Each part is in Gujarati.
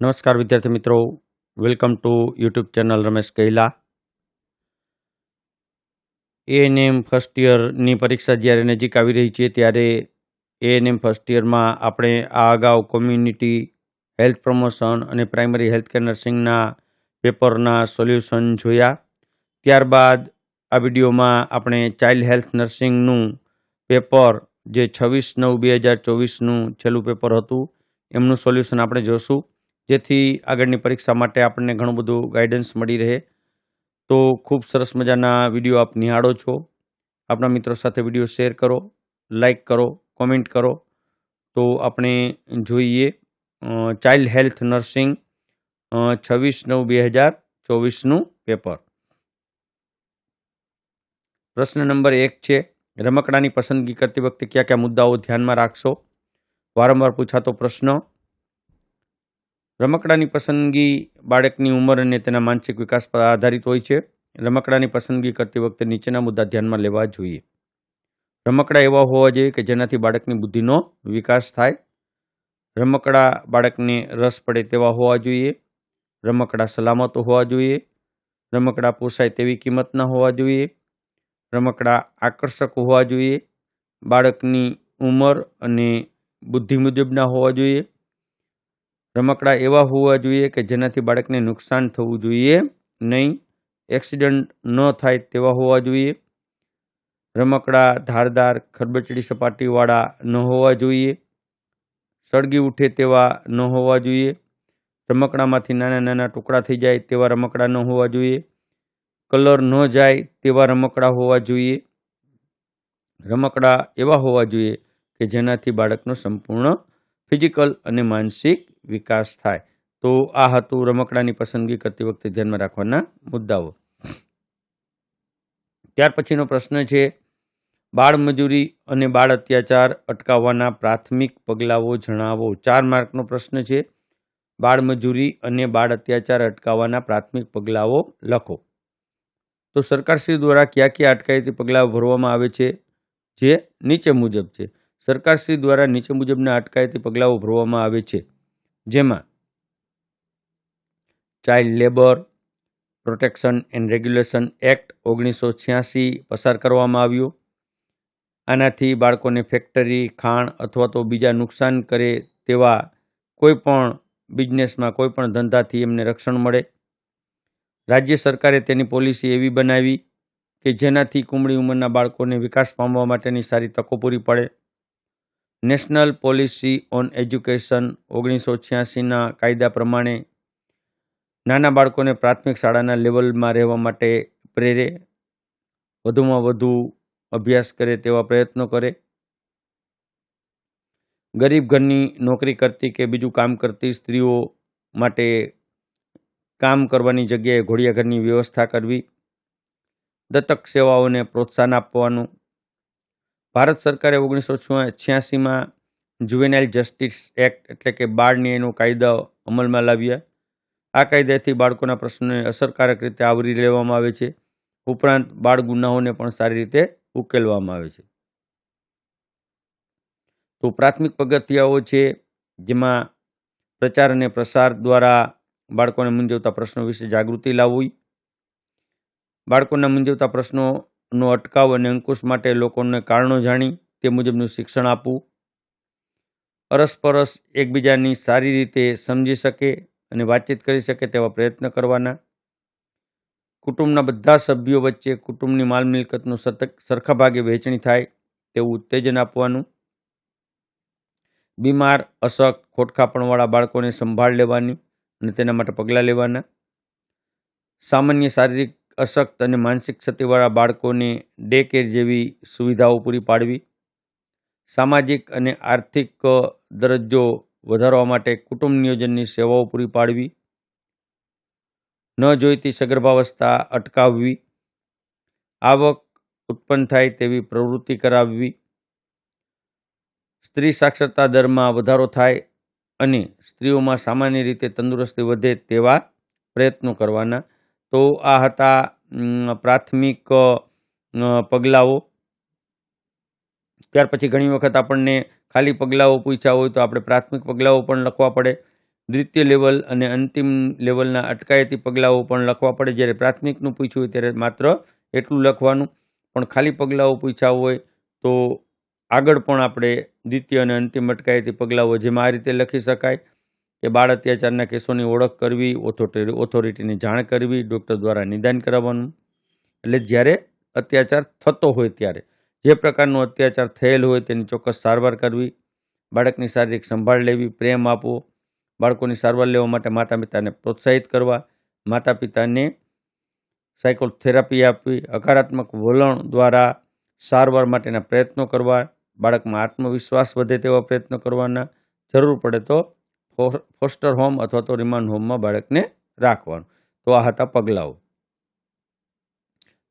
નમસ્કાર વિદ્યાર્થી મિત્રો. Welcome to YouTube channel Ramesh Kaila. ANM first યરની પરીક્ષા જ્યારે નજીક આવી રહી છે ત્યારે એએનએમ ફર્સ્ટ યરમાં આપણે આ અગાઉ કોમ્યુનિટી હેલ્થ પ્રમોશન અને પ્રાઇમરી હેલ્થ કેર નર્સિંગના પેપરના સોલ્યુશન જોયા. ત્યારબાદ આ વિડીયોમાં આપણે ચાઇલ્ડ હેલ્થ નર્સિંગનું પેપર જે છવ્વીસ નવ બે હજાર ચોવીસનું છેલ્લું પેપર હતું, એમનું સોલ્યુશન આપણે જોશું. જેથી આગળની પરીક્ષા માટે આપણને ઘણું બધું ગાઈડન્સ મળી રહે. તો ખૂબ સરસ મજાના વીડિયો આપ નિહાળો છો. આપણા મિત્રો સાથે વીડિયો શેર કરો લાઈક કરો કોમેન્ટ કરો. તો આપણે જોઈએ ચાઇલ્ડ હેલ્થ નર્સિંગ છવ્વીસ નવ બે હજાર ચોવીસનું પેપર પ્રશ્ન નંબર એક છે, રમકડાની પસંદગી કરતી વખતે કયા કયા મુદ્દાઓ ધ્યાનમાં રાખશો? વારંવાર પૂછાતો પ્રશ્ન રમકડાની પસંદગી બાળકની ઉંમર અને તેના માનસિક વિકાસ પર આધારિત હોય છે. રમકડાની પસંદગી કરતી વખતે નીચેના મુદ્દા ધ્યાનમાં લેવા જોઈએ. રમકડા એવા હોવા જોઈએ કે જેનાથી બાળકની બુદ્ધિનો વિકાસ થાય. રમકડા બાળકને રસ પડે તેવા હોવા જોઈએ. રમકડા સલામત હોવા જોઈએ. રમકડા પોસાય તેવી કિંમતના હોવા જોઈએ. રમકડા આકર્ષક હોવા જોઈએ. બાળકની ઉંમર અને બુદ્ધિ મુજબના હોવા જોઈએ. રમકડા એવા હોવા જોઈએ કે જેનાથી બાળકને નુકસાન થવું જોઈએ નહીં. એક્સિડન્ટ ન થાય તેવા હોવા જોઈએ. રમકડા, ધારદાર, ખરબચડી સપાટીવાળા ન હોવા જોઈએ. સળગી ઉઠે તેવા ન હોવા જોઈએ. રમકડામાંથી નાના નાના ટુકડા થઈ જાય તેવા રમકડા ન હોવા જોઈએ. કલર ન જાય તેવા રમકડા હોવા જોઈએ. રમકડા એવા હોવા જોઈએ કે જેનાથી બાળકનો સંપૂર્ણ ફિઝિકલ અને માનસિક વિકાસ થાય. તો આ હતું રમકડાની પસંદગી કરતી વખતે ધ્યાનમાં રાખવાના મુદ્દાઓ. ત્યાર પછીનો પ્રશ્ન છે, બાળ મજૂરી અને બાળ અત્યાચાર અટકાવવાના પ્રાથમિક પગલાઓ જણાવો. ચાર માર્કનો પ્રશ્ન છે, બાળ મજૂરી અને બાળ અત્યાચાર અટકાવવાના પ્રાથમિક પગલાઓ લખો. તો સરકારશ્રી દ્વારા કયા કયા અટકાયતી પગલાઓ ભરવામાં આવે છે? જે નીચે મુજબ છે. સરકારશ્રી દ્વારા નીચે મુજબના અટકાયતી પગલાઓ ભરવામાં આવે છે. જેમાં child labour protection and regulation act ઓગણીસો છ્યાસી પસાર કરવામાં આવ્યો. આનાથી બાળકોને ફેક્ટરી ખાણ અથવા તો બીજા નુકસાન કરે તેવા કોઈપણ બિઝનેસમાં કોઈપણ ધંધાથી એમને રક્ષણ મળે. રાજ્ય સરકારે તેની પોલિસી એવી બનાવી કે જેનાથી કુમળી ઉંમરના બાળકોને વિકાસ પામવા માટેની સારી તકો પૂરી પડે. નેશનલ પોલિસી ઓન એજ્યુકેશન ઓગણીસો છ્યાસીના કાયદા પ્રમાણે નાના બાળકોને પ્રાથમિક શાળાના લેવલમાં રહેવા માટે પ્રેરે, વધુમાં વધુ અભ્યાસ કરે તેવા પ્રયત્નો કરે. ગરીબ ઘરની નોકરી કરતી કે બીજું કામ કરતી સ્ત્રીઓ માટે કામ કરવાની જગ્યાએ ઘોડિયાઘરની વ્યવસ્થા કરવી, દત્તક સેવાઓને પ્રોત્સાહન આપવાનું ભારત સરકારે ઓગણીસો છ્યાસીમાં જુવેનાઇલ જસ્ટિસ એક્ટ એટલે કે બાળ ન્યાયનો કાયદો અમલમાં લાવ્યા. આ કાયદાથી બાળકોના પ્રશ્નોને અસરકારક રીતે આવરી લેવામાં આવે છે. ઉપરાંત બાળ ગુનાઓને પણ સારી રીતે ઉકેલવામાં આવે છે. તો પ્રાથમિક પગથિયાઓ છે જેમાં પ્રચાર અને પ્રસાર દ્વારા બાળકોને મૂંઝવતા પ્રશ્નો વિશે જાગૃતિ લાવવી. બાળકોના મૂંઝવતા પ્રશ્નોનો અટકાવ અને અંકુશ માટે લોકોને કારણો જાણી તે મુજબનું શિક્ષણ આપવું. અરસપરસ એકબીજાની સારી રીતે સમજી શકે અને વાતચીત કરી શકે તેવા પ્રયત્ન કરવાના. કુટુંબના બધા સભ્યો વચ્ચે કુટુંબની માલ મિલકતનું સતત સરખા ભાગે વહેંચણી થાય તેવું ઉત્તેજન આપવાનું. બીમાર, અશક્ત, ખોટખાપણવાળા બાળકોને સંભાળ લેવાની અને તેના માટે પગલાં લેવાના. સામાન્ય શારીરિક અશક્ત અને માનસિક ક્ષતિવાળા બાળકોને ડે કેર જેવી સુવિધાઓ પૂરી પાડવી, સામાજિક અને આર્થિક દરજ્જો વધારવા માટે કુટુંબ નિયોજનની સેવાઓ પૂરી પાડવી, ન જોઈતી સગર્ભાવસ્થા અટકાવવી, આવક ઉત્પન્ન થાય તેવી પ્રવૃત્તિ કરાવવી, સ્ત્રી સાક્ષરતા દરમાં વધારો થાય અને સ્ત્રીઓમાં સામાન્ય રીતે તંદુરસ્તી વધે તેવા પ્રયત્નો કરવાના તો આ હતા પ્રાથમિક પગલાઓ. ત્યાર પછી ઘણી વખત આપણને ખાલી પગલાઓ પૂછ્યા હોય તો આપણે પ્રાથમિક પગલાઓ પણ લખવા પડે. દ્વિતીય લેવલ અને અંતિમ લેવલના અટકાયતી પગલાઓ પણ લખવા પડે. જ્યારે પ્રાથમિકનું પૂછ્યું હોય ત્યારે માત્ર એટલું લખવાનું. પણ ખાલી પગલાઓ પૂછ્યા હોય તો આગળ પણ આપણે દ્વિતીય અને અંતિમ અટકાયતી પગલાઓ જેમાં આ રીતે લખી શકાય. કે બાળ અત્યાચારના કેસોની ઓળખ કરવી ઓથોરિટીની જાણ કરવી ડૉક્ટર દ્વારા નિદાન કરાવવાનું. એટલે જ્યારે અત્યાચાર થતો હોય ત્યારે, જે પ્રકારનો અત્યાચાર થયેલ હોય તેની ચોક્કસ સારવાર કરવી, બાળકની શારીરિક સંભાળ લેવી, પ્રેમ આપવો, બાળકોની સારવાર લેવા માટે માતા પિતાને પ્રોત્સાહિત કરવા માતા પિતાને સાયકોથેરાપી આપવી, હકારાત્મક વલણ દ્વારા સારવાર માટેના પ્રયત્નો કરવા, બાળકમાં આત્મવિશ્વાસ વધે તેવા પ્રયત્નો કરવાના. જરૂર પડે તો ફોસ્ટર હોમ અથવા તો રિમાન્ડ હોમમાં બાળકને રાખવાનું. તો આ હતા પગલાઓ.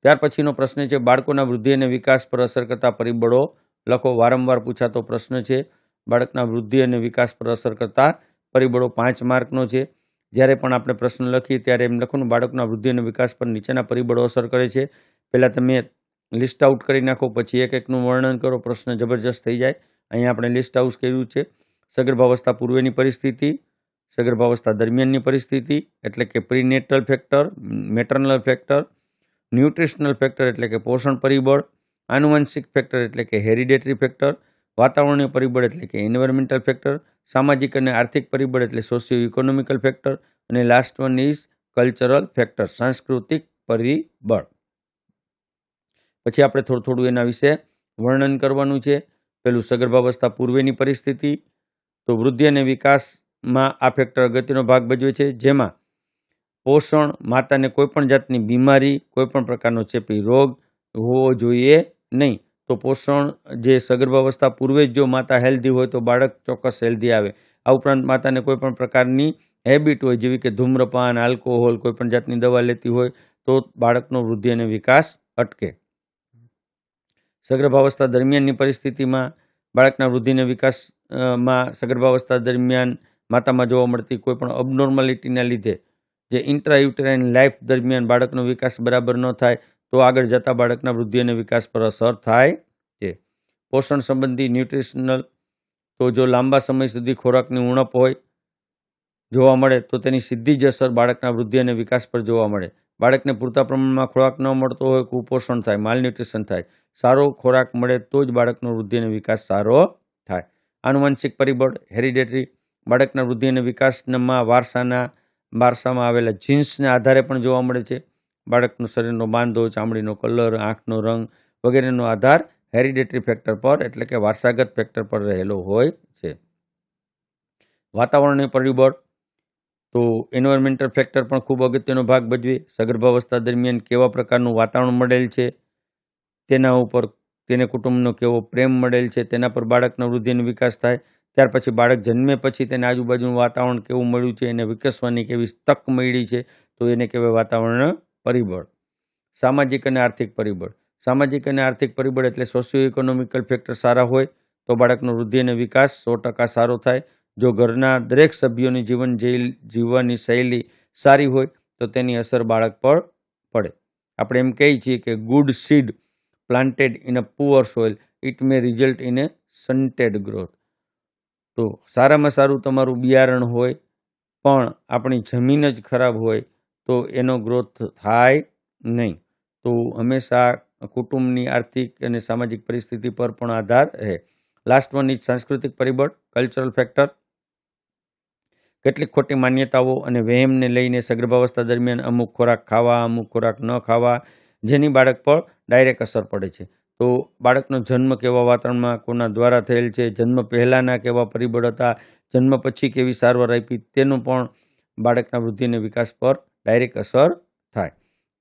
ત્યાર પછીનો પ્રશ્ન છે, બાળકોના વૃદ્ધિ અને વિકાસ પર અસર કરતા પરિબળો લખો. વારંવાર પૂછાતો પ્રશ્ન છે, બાળકના વૃદ્ધિ અને વિકાસ પર અસર કરતા પરિબળો પાંચ માર્કનો છે. જ્યારે પણ આપણે પ્રશ્ન લખીએ ત્યારે એમ લખવાનું, બાળકના વૃદ્ધિ અને વિકાસ પર નીચેના પરિબળો અસર કરે છે. પહેલાં તમે લિસ્ટ આઉટ કરી નાખો, પછી એક એકનું વર્ણન કરો, પ્રશ્ન જબરજસ્ત થઈ જાય. અહીંયા આપણે લિસ્ટ આઉટ કર્યું છે. સગર્ભાવસ્થા પૂર્વેની પરિસ્થિતિ, સગર્ભાવસ્થા દરમિયાનની પરિસ્થિતિ, એટલે કે prenatal factor maternal factor nutritional factor એટલે કે પોષણ પરિબળ, આનુવંશિક ફેક્ટર એટલે કે હેરિડેટરી ફેક્ટર વાતાવરણીય પરિબળ, એટલે કે એન્વાયરમેન્ટલ ફેક્ટર સામાજિક અને આર્થિક પરિબળ, એટલે સોશિયો ઇકોનોમિકલ ફેક્ટર અને last one is cultural factor સાંસ્કૃતિક પરિબળ. પછી આપણે થોડું થોડું એના વિશે વર્ણન કરવાનું છે. પેલું સગર્ભાવસ્થા પૂર્વેની પરિસ્થિતિ તો વૃદ્ધિ અને વિકાસમાં આ ફેક્ટર અગત્યનો ભાગ ભજવે છે, જેમાં પોષણ, માતાને કોઈપણ જાતની બીમારી, કોઈપણ પ્રકારનો ચેપી રોગ હોવો જોઈએ નહીં. તો પોષણ જે સગર્ભાવસ્થા પૂર્વે જ જો માતા હેલ્ધી હોય તો બાળક ચોક્કસ હેલ્ધી આવે. આ ઉપરાંત માતાને કોઈપણ પ્રકારની હેબિટ હોય, જેવી કે ધૂમ્રપાન આલ્કોહોલ કોઈપણ જાતની દવા લેતી હોય, તો બાળકનો વૃદ્ધિ અને વિકાસ અટકે. સગર્ભાવસ્થા દરમિયાનની પરિસ્થિતિમાં બાળકના વૃદ્ધિ અને વિકાસ અ, માં સગર્ભાવસ્થા દરમિયાન માતામાં જોવા મળતી કોઈપણ અબનોર્માલિટીના લીધે જે ઇન્ટ્રાયુટેરાઇન લાઈફ દરમિયાન બાળકનો વિકાસ બરાબર ન થાય તો આગળ જતાં બાળકના વૃદ્ધિ અને વિકાસ પર અસર થાય છે. પોષણ સંબંધી ન્યુટ્રિશનલ તો જો લાંબા સમય સુધી ખોરાકની ઉણપ હોય જોવા મળે તો તેની સીધી જ અસર બાળકના વૃદ્ધિ અને વિકાસ પર જોવા મળે. બાળકને પૂરતા પ્રમાણમાં ખોરાક ન મળતો હોય, કુપોષણ થાય માલન્યુટ્રિશન થાય, સારો ખોરાક મળે તો જ બાળકનો વૃદ્ધિ અને વિકાસ સારો થાય. આનુવંશિક પરિબળ હેરિડેટરી બાળકના વૃદ્ધિ અને વિકાસમાં વારસાના, વારસામાં આવેલા જીન્સને આધારે પણ જોવા મળે છે. બાળકનું શરીરનો બાંધો, ચામડીનો કલર, આંખનો રંગ વગેરેનો આધાર હેરિડેટરી ફેક્ટર પર એટલે કે વારસાગત ફેક્ટર પર રહેલો હોય છે. વાતાવરણીય પરિબળ તો એન્વાયરમેન્ટલ ફેક્ટર પણ ખૂબ અગત્યનો ભાગ ભજવે. સગર્ભાવસ્થા દરમિયાન કેવા પ્રકારનું વાતાવરણ મળેલ છે? તેના ઉપર તેને કુટુંબનો કેવો પ્રેમ મળેલ છે? તેના પર બાળકનો વૃદ્ધિ અને વિકાસ થાય. ત્યાર પછી બાળક જન્મે પછી તેને આજુબાજુનું વાતાવરણ કેવું મળ્યું છે? એને વિકસવાની કેવી તક મળી છે? તો એને કહેવાય વાતાવરણ પરિબળ. સામાજિક અને આર્થિક પરિબળ. સામાજિક અને આર્થિક પરિબળ એટલે સોશિયો ઇકોનોમિકલ ફેક્ટર સારા હોય તો બાળકનો વૃદ્ધિ અને વિકાસ સો ટકા સારો થાય. જો ઘરના દરેક સભ્યોની જીવન જીવવાની શૈલી સારી હોય, તો તેની અસર બાળક પર પડે. આપણે એમ કહીએ છીએ કે good seed planted in a poor soil it may result in a stunted growth તો સારામાં સારું તમારું બિયારણ હોય, પણ આપણી જમીન જ ખરાબ હોય, તો એનો ગ્રોથ થાય નહીં. તો હંમેશા કુટુંબની આર્થિક અને સામાજિક પરિસ્થિતિ પર પણ આધાર રહે. લાસ્ટ વન ઇઝ સાંસ્કૃતિક પરિબળ કલ્ચરલ ફેક્ટર કેટલીક ખોટી માન્યતાઓ અને વહેમને લઈને સગર્ભાવસ્થા દરમિયાન અમુક ખોરાક ખાવા, અમુક ખોરાક ન ખાવા, જેની બાળક પર ડાયરેક્ટ અસર પડે છે. તો બાળકનો જન્મ કેવા વાતાવરણમાં, કોના દ્વારા થયેલ છે, જન્મ પહેલાંના કેવા પરિબળ હતા, જન્મ પછી કેવી સારવાર આપી, તેનું પણ બાળકના વૃદ્ધિ અને વિકાસ પર ડાયરેક્ટ અસર થાય.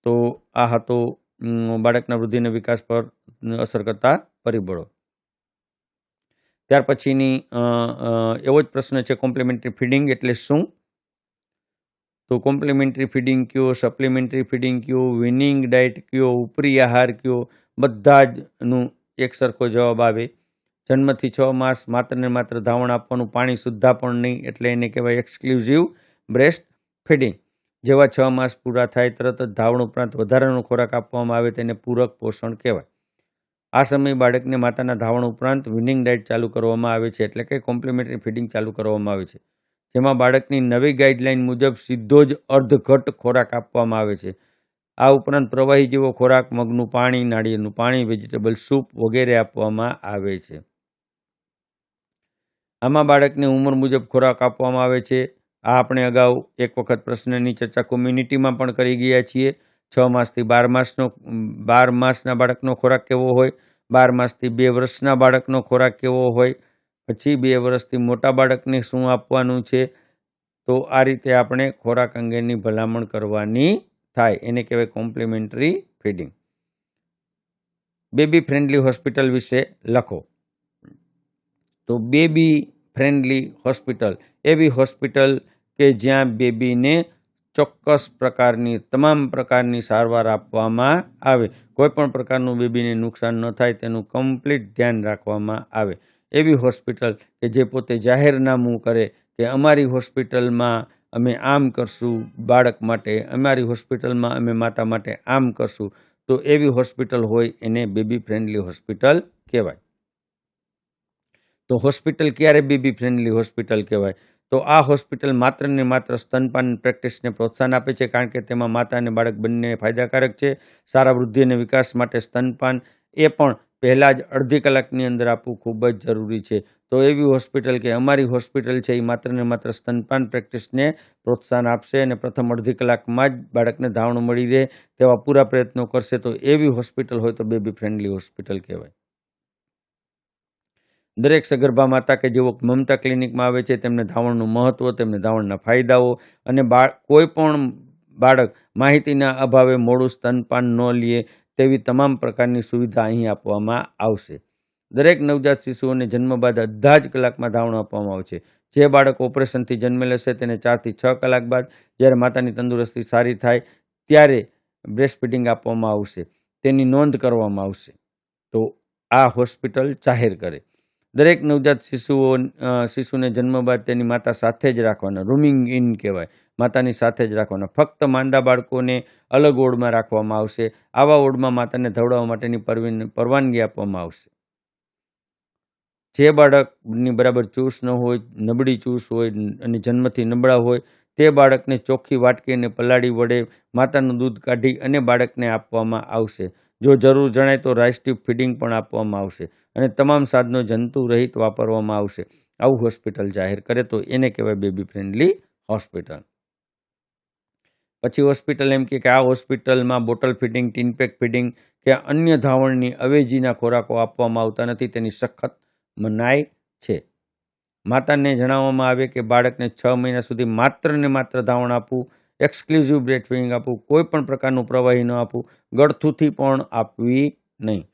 તો આ હતો બાળકના વૃદ્ધિ અને વિકાસ પર અસર કરતા પરિબળો. ત્યાર પછીની એવો જ પ્રશ્ન છે કોમ્પ્લિમેન્ટરી ફીડિંગ એટલે શું? તો કોમ્પ્લિમેન્ટરી ફીડિંગ કયો સપ્લિમેન્ટરી ફીડિંગ કયો વિનિંગ ડાયટ કયો, ઉપરી આહાર કયો, બધા જ નું એક સરખો જવાબ આવે. જન્મથી છ માસ માત્ર ને માત્ર ધાવણ આપવાનું, પાણી સુદ્ધા પણ નહીં, એટલે એને કહેવાય એક્સક્લુઝિવ બ્રેસ્ટ ફીડિંગ જેવા છ માસ પૂરા થાય, તરત જ ધાવણ ઉપરાંત વધારાનો ખોરાક આપવામાં આવે, તેને પૂરક પોષણ કહેવાય. આ સમયે બાળકને માતાના ધાવણ ઉપરાંત વિનિંગ ડાયટ ચાલુ કરવામાં આવે છે એટલે કે કોમ્પ્લિમેન્ટરી ફીડિંગ ચાલુ કરવામાં આવે છે. જેમાં બાળકની નવી ગાઈડલાઇન મુજબ સીધો જ અર્ધઘટ ખોરાક આપવામાં આવે છે. આ ઉપરાંત પ્રવાહી જેવો ખોરાક, મગનું પાણી, નાળિયેરનું પાણી વેજીટેબલ સૂપ વગેરે આપવામાં આવે છે. આમાં બાળકની ઉંમર મુજબ ખોરાક આપવામાં આવે છે. આ આપણે અગાઉ એક વખત પ્રશ્નની ચર્ચા કોમ્યુનિટીમાં પણ કરી ગયા છીએ. છ માસથી બાર માસનો, બાર માસના બાળકનો ખોરાક કેવો હોય? બાર માસથી બે વર્ષના બાળકનો ખોરાક કેવો હોય, પછી બે વર્ષથી મોટા બાળકને શું આપવાનું છે, તો આ રીતે આપણે ખોરાક અંગેની ભલામણ કરવાની થાય. એને કહેવાય complementary feeding. Baby friendly hospital વિશે લખો. તો બેબી ફ્રેન્ડલી હોસ્પિટલ. એવી હોસ્પિટલ કે જ્યાં બેબીને ચોક્કસ પ્રકારની, તમામ પ્રકારની સારવાર આપવામાં આવે. કોઈ પણ પ્રકારનું બેબીને નુકસાન ન થાય તેનું કમ્પ્લીટ ધ્યાન રાખવામાં આવે. એવી હોસ્પિટલ કે જે પોતે જાહેરનામું કરે કે અમારી હોસ્પિટલમાં અમે આમ કરશું, બાળક માટે અમારી હોસ્પિટલમાં અમે માતા માટે આમ કરશું, તો એવી હોસ્પિટલ હોય એને બેબી ફ્રેન્ડલી હોસ્પિટલ કહેવાય. તો હોસ્પિટલ ક્યારે બેબી ફ્રેન્ડલી હોસ્પિટલ કહેવાય? તો આ હોસ્પિટલ માત્ર ને માત્ર સ્તનપાન પ્રેક્ટિસને પ્રોત્સાહન આપે છે, કારણ કે તેમાં માતા અને બાળક બંને ફાયદાકારક છે. સારા વૃદ્ધિ અને વિકાસ માટે સ્તનપાન એ પણ પહેલાં જ અડધી કલાકની અંદર આપવું ખૂબ જ જરૂરી છે. તો એવી હોસ્પિટલ કે અમારી હોસ્પિટલ છે, એ માત્ર ને માત્ર સ્તનપાન પ્રેક્ટિસને પ્રોત્સાહન આપશે અને પ્રથમ અડધી કલાકમાં જ બાળકને ધાવણ મળી રહે તેવા પૂરા પ્રયત્નો કરશે. તો એવી હોસ્પિટલ હોય તો બેબી ફ્રેન્ડલી હોસ્પિટલ કહેવાય. દરેક સગર્ભા માતા કે જેઓ મમતા ક્લિનિકમાં આવે છે, તેમને ધાવણનું મહત્ત્વ તેમને ધાવણના ફાયદાઓ અને બાળ, કોઈ પણ બાળક માહિતીના અભાવે મોડું સ્તનપાન ન લે તેવી તમામ પ્રકારની સુવિધા અહીં આપવામાં આવશે. દરેક નવજાત શિશુઓને જન્મ બાદ અડધા જ કલાકમાં ધાવણ આપવામાં આવશે જે બાળક ઓપરેશનથી જન્મેલ હશે તેને ચારથી છ કલાક બાદ જ્યારે માતાની તંદુરસ્તી સારી થાય ત્યારે બ્રેસ્ટ ફીડિંગ આપવામાં આવશે. તેની નોંધ કરવામાં આવશે. તો આ હોસ્પિટલ જાહેર કરે. દરેક નવજાત શિશુઓ શિશુને જન્મ બાદ તેની માતા સાથે જ રાખવાના રૂમિંગ ઇન કહેવાય. માતાની સાથે જ રાખવાના. ફક્ત માંદા બાળકોને અલગ ઓડમાં રાખવામાં આવશે. આવા ઓડમાં માતાને ધવડાવવા માટેની પરવાનગી આપવામાં આવશે. જે બાળકની બરાબર ચૂસ ન હોય, નબળી ચૂસ હોય અને જન્મથી નબળા હોય, તે બાળકને ચોખ્ખી વાટકી અને પલાળી વડે માતાનું દૂધ કાઢી અને બાળકને આપવામાં આવશે. જો જરૂર જણાય તો રાઇસ્ટિવ ફીડિંગ પણ આપવામાં આવશે અને તમામ સાધનો જંતુ રહિત વાપરવામાં આવશે. આવું હોસ્પિટલ જાહેર કરે તો એને કહેવાય બેબી ફ્રેન્ડલી હોસ્પિટલ. પછી હોસ્પિટલ એમ કે આ હોસ્પિટલમાં બોટલ ફીડિંગ ટીનપેક ફીડિંગ કે અન્ય ધાવણની અવેજીના ખોરાકો આપવામાં આવતા નથી, તેની સખત મનાઈ છે. માતાને જણાવવામાં આવે કે બાળકને છ મહિના સુધી માત્ર ને માત્ર ધાવણ આપવું એક્સક્લુઝિવ બ્રેડ ફીડિંગ આપવું કોઈ પણ પ્રકારનું પ્રવાહી ન આપવું ગળથુથી પણ આપવી નહીં.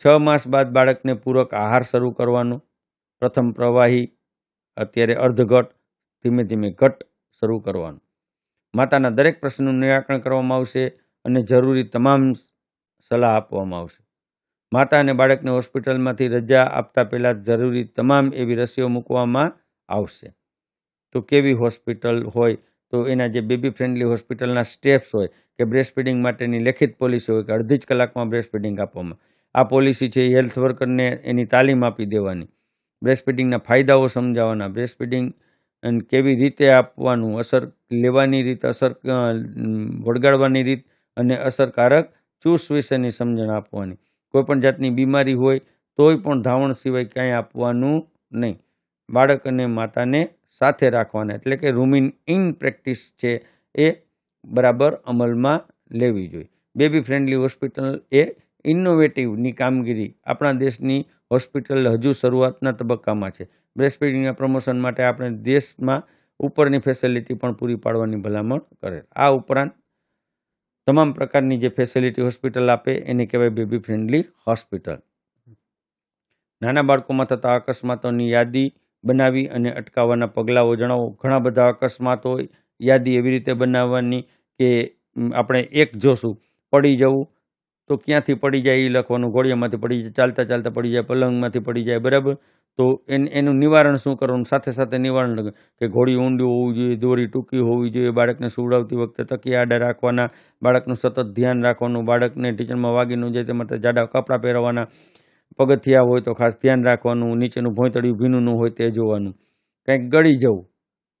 છ માસ બાદ બાળકને પૂરક આહાર શરૂ કરવાનો. પ્રથમ પ્રવાહી અત્યારે અર્ધઘટ, ધીમે ધીમે ઘટ શરૂ કરવાનું. માતાના દરેક પ્રશ્નનું નિરાકરણ કરવામાં આવશે અને જરૂરી તમામ સલાહ આપવામાં આવશે. માતા અને બાળકને હોસ્પિટલમાંથી રજા આપતા પહેલાં જરૂરી તમામ એવી રસીઓ મૂકવામાં આવશે. તો કેવી હોસ્પિટલ હોય તો એના જે બેબી ફ્રેન્ડલી હોસ્પિટલના સ્ટેપ્સ હોય કે બ્રેસ્ટ ફીડિંગ માટેની લેખિત પોલિસી હોય કે અડધી જ કલાકમાં બ્રેસ્ટ આપવામાં. આ પોલિસી છે એ હેલ્થ વર્કરને એની તાલીમ આપી દેવાની. બ્રેસ્ટ ફીડિંગના ફાયદાઓ સમજાવવાના. બ્રેસ્ટ ફીડિંગ કેવી રીતે આપવાનું, અસર લેવાની રીત, અસર વળગાડવાની રીત અને અસરકારક ચૂસ વિશેની સમજણ આપવાની. કોઈપણ જાતની બીમારી હોય તોય પણ ધાવણ સિવાય ક્યાંય આપવાનું નહીં. બાળક અને માતાને સાથે રાખવાના. એટલે કે રૂમિન ઇન પ્રેક્ટિસ છે એ બરાબર અમલમાં લેવી જોઈએ. બેબી ફ્રેન્ડલી હોસ્પિટલ એ ઇનોવેટિવની કામગીરી આપણા દેશની હોસ્પિટલ હજુ શરૂઆતના તબક્કામાં છે. બ્રેસ્ટફીડિંગના પ્રમોશન માટે આપણે દેશમાં ઉપરની ફેસિલિટી પણ પૂરી પાડવાની ભલામણ કરે આ ઉપરાંત તમામ પ્રકારની જે ફેસિલિટી હોસ્પિટલ આપે એને કહેવાય બેબી ફ્રેન્ડલી હોસ્પિટલ. નાના બાળકોમાં થતા અકસ્માતોની યાદી બનાવી અને અટકાવવાના પગલાઓ જણાવો. ઘણા બધા અકસ્માતો યાદી એવી રીતે બનાવવાની કે આપણે એક જોશું, પડી જવું તો ક્યાંથી પડી જાય એ લખવાનું? ઘોડિયામાંથી પડી જાય, ચાલતા ચાલતા પડી જાય, પલંગમાંથી પડી જાય, બરાબર? તો એનું નિવારણ શું કરવાનું? સાથે સાથે નિવારણ કે ઘોડી ઊંડી હોવી જોઈએ, દોરી ટૂંકી હોવી જોઈએ, બાળકને સુવડાવતી વખતે તકી આડા રાખવાના, બાળકનું સતત ધ્યાન રાખવાનું, બાળકને ટીચરમાં વાગી ન જાય તે માટે જાડા કપડાં પહેરવાના પગથિયા હોય તો ખાસ ધ્યાન રાખવાનું, નીચેનું ભોંયતળિયું ભીનું હોય તે જોવાનું. કંઈક ગળી જવું.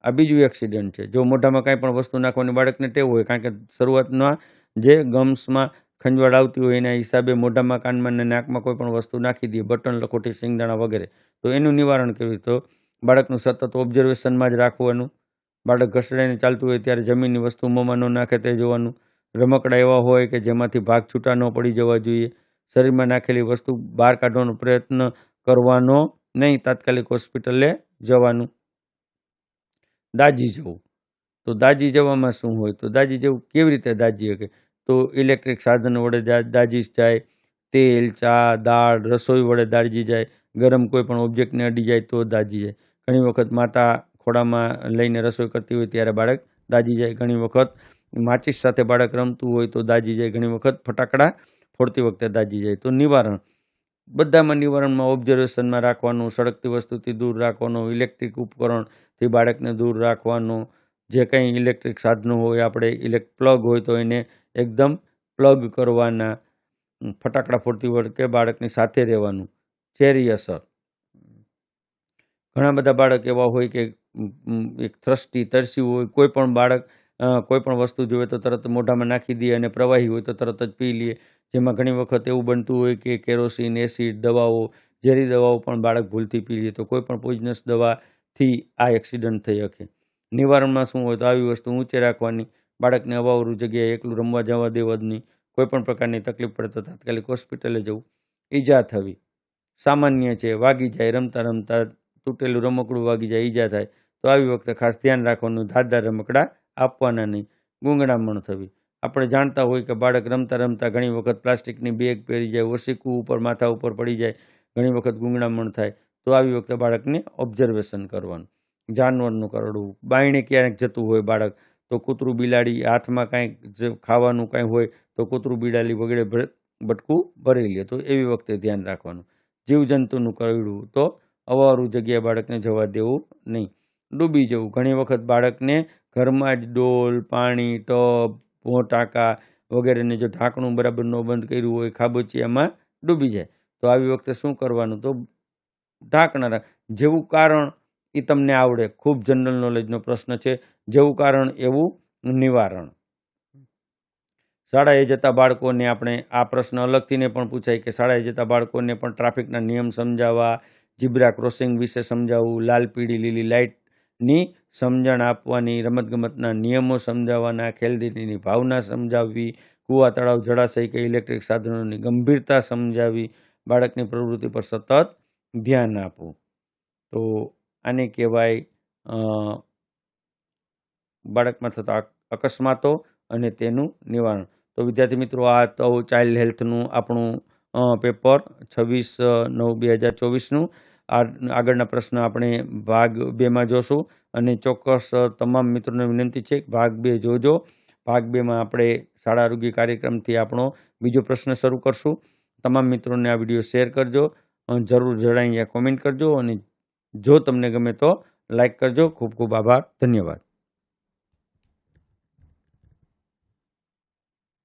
આ બીજું એક્સિડન્ટ છે. જો મોઢામાં કાંઈ પણ વસ્તુ નાખવાની બાળકને ટેવ હોય, કારણ કે શરૂઆતમાં જે ગમ્સમાં ખંજવાળ આવતી હોય એના હિસાબે મોઢામાં, કાનમાં ને નાકમાં કોઈ પણ વસ્તુ નાખી દઈએ, બટન, લખોટી, સિંગદાણા વગેરે, તો એનું નિવારણ કેવી તો બાળકનું સતત ઓબ્ઝર્વેશનમાં જ રાખવાનું. બાળક ઘસડાઈને ચાલતું હોય ત્યારે જમીનની વસ્તુ મોંમાં ન નાખે તે જોવાનું. રમકડા એવા હોય કે જેમાંથી ભાગ છૂટા ન પડી જવા જોઈએ. શરીરમાં નાખેલી વસ્તુ બહાર કાઢવાનો પ્રયત્ન કરવાનો નહીં, તાત્કાલિક હોસ્પિટલે જવાનું. દાજી જવું. તો દાજી જવામાં શું હોય? તો દાજી જવું કેવી રીતે દાજી શકે? તો ઇલેક્ટ્રિક સાધન વડે દાજી જાય, તેલ, ચા, દાળ, રસોઈ વડે દાજી જાય, ગરમ કોઈ પણ ઓબ્જેક્ટને અડી જાય તો દાજી જાય. ઘણી વખત માતા ખોડામાં લઈને રસોઈ કરતી હોય ત્યારે બાળક દાજી જાય. ઘણી વખત માચિસ સાથે બાળક રમતું હોય તો દાજી જાય. ઘણી વખત ફટાકડા ફોડતી વખતે દાજી જાય. તો નિવારણ. બધામાં નિવારણમાં ઓબ્ઝર્વેશનમાં રાખવાનું, સળગતી વસ્તુથી દૂર રાખવાનું ઇલેક્ટ્રિક ઉપકરણથી બાળકને દૂર રાખવાનું. જે કંઈ ઇલેક્ટ્રિક સાધનો હોય, આપણે ઇલેક્ટ પ્લગ હોય તો એને એકદમ પ્લગ કરવાના. ફટાકડા ફોડતી વખતે બાળકની સાથે રહેવાનું. ઝેરી અસર. ઘણા બધા બાળક એવા હોય કે એક થ્રષ્ટી તરસી હોય, કોઈ પણ બાળક કોઈ પણ વસ્તુ જોવે તો તરત મોઢામાં નાખી દે અને પ્રવાહી હોય તો તરત જ પી લે. જેમાં ઘણી વખત એવું બનતું હોય કે કેરોસીન, એસિડ દવાઓ, ઝેરી દવાઓ પણ બાળક ભૂલથી પી લે તો કોઈ પણ પોઈઝનસ દવાથી આ એક્સિડન્ટ થઈ શકે. નિવારણમાં શું હોય તો આવી વસ્તુ ઊંચે રાખવાની, બાળકને અવાવરું જગ્યાએ એકલું રમવા જવા દેવા જ નહીં કોઈ પણ પ્રકારની તકલીફ પડે તો તાત્કાલિક હોસ્પિટલે જવું. ઈજા થવી. સામાન્ય છે, વાગી જાય, રમતા રમતા તૂટેલું રમકડું વાગી જાય, ઈજા થાય. તો આવી વખતે ખાસ ધ્યાન રાખવાનું ધારદાર રમકડા આપવાના નહીં. ગૂંગણામણ થવી. આપણે જાણતા હોય કે બાળક રમતા રમતા ઘણી વખત પ્લાસ્ટિકની બેગ પહેરી જાય ઓશીકું ઉપર, માથા ઉપર પડી જાય, ઘણી વખત ગૂંગણામણ થાય. તો આવી વખતે બાળકને ઓબ્ઝર્વેશન કરવાનું. જાનવરનું કરડવું. બાયણે ક્યારેક જતું હોય બાળક, તો કૂતરું બિલાડી હાથમાં કાંઈક ખાવાનું કાંઈ હોય, તો કૂતરું બિલાડી વગેરે બટકું ભરી લે. તો એવી વખતે ધ્યાન રાખવાનું. જીવજંતુનું કરડવું. તો અવારું જગ્યાએ બાળકને જવા દેવું નહીં. ડૂબી જવું. ઘણી વખત બાળકને ઘરમાં જ ડોલ, પાણી, ટબ ટાંકા વગેરેને જો ઢાંકણું બરાબર ન બંધ કર્યું હોય ખાબોચિયામાં ડૂબી જાય. તો આવી વખતે શું કરવાનું? તો ઢાંકણા જેવું કારણ એ તમને આવડે. ખૂબ જનરલ નોલેજનો પ્રશ્ન છે. જેવું કારણ, એવું નિવારણ. શાળાએ જતા બાળકોને આપણે આ પ્રશ્ન અલગથીને પણ પૂછાય કે શાળાએ જતા બાળકોને પણ ટ્રાફિકના નિયમ સમજાવવા જીબ્રા ક્રોસિંગ વિશે સમજાવવું, લાલ પીળી લીલી લાઇટની સમજણ આપવાની, રમતગમતના નિયમો સમજાવવાના ખેલદીદીની ભાવના સમજાવવી, કૂવા, તળાવ, જળાશય કે ઇલેક્ટ્રિક સાધનોની ગંભીરતા સમજાવી, બાળકની પ્રવૃત્તિ પર સતત ધ્યાન આપવું. તો આને કહેવાય બાળકમાં થતા અકસ્માતો અને તેનું નિવારણ. તો વિદ્યાર્થી મિત્રો, આ તો ચાઇલ્ડ હેલ્થનું આપણું પેપર છવ્વીસ નવ બે હજાર ચોવીસનું આ આગળના પ્રશ્ન આપણે ભાગ બેમાં જોશું. અને ચોક્કસ તમામ મિત્રોને વિનંતી છે, ભાગ બે જોજો. ભાગ બેમાં આપણે શાળા આરોગ્ય કાર્યક્રમથી આપણો બીજો પ્રશ્ન શરૂ કરશું. તમામ મિત્રોને આ વીડિયો શેર કરજો. જરૂર જણાવી કોમેન્ટ કરજો. અને જો તમને ગમે તો લાઈક કરજો. ખૂબ ખૂબ આભાર. ધન્યવાદ.